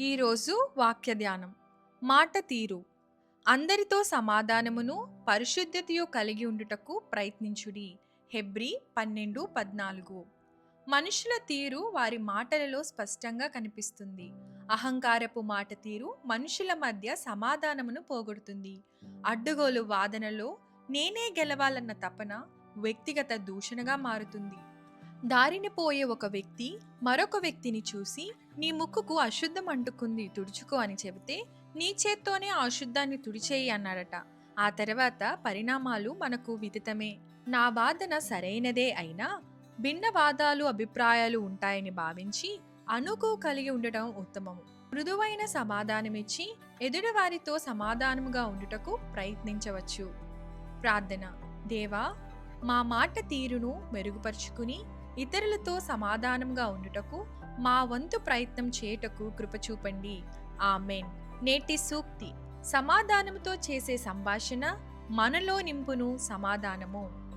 ఈరోజు వాక్య ధ్యానం మాట తీరు. అందరితో సమాధానమును పరిశుద్ధతయు కలిగి ఉండుటకు ప్రయత్నించుడి. హెబ్రి పన్నెండు పద్నాలుగు. మనుషుల తీరు వారి మాటలలో స్పష్టంగా కనిపిస్తుంది. అహంకారపు మాట తీరు మనుషుల మధ్య సమాధానమును పోగొడుతుంది. అడ్డుగోలు వాదనలో నేనే గెలవాలన్న తపన వ్యక్తిగత దూషణగా మారుతుంది. దారిని పోయే ఒక వ్యక్తి మరొక వ్యక్తిని చూసి నీ ముక్కుకు అశుద్ధం అంటుకుంది తుడుచుకో అని చెబితే నీ చేత్తోనే ఆ అశుద్ధాన్ని తుడిచేయి అన్నాడట ఆ తర్వాత పరిణామాలు మనకు విదితమే. నా వాదన సరైనదే అయినా భిన్న వాదాలు అభిప్రాయాలు ఉంటాయని భావించి అనుకు కలిగి ఉండటం ఉత్తమము. మృదువైన సమాధానమిచ్చి ఎదుటివారితో సమాధానముగా ఉండుటకు ప్రయత్నించవచ్చు. ప్రార్థన. దేవా మా మాట తీరును మెరుగుపరుచుకుని ఇతరులతో సమాధానంగా ఉండుటకు మా వంతు ప్రయత్నం చేయుటకు కృప చూపండి. ఆమెన్. నేటి సూక్తి. సమాధానముతో చేసే సంభాషణ మనలో నింపును సమాధానము.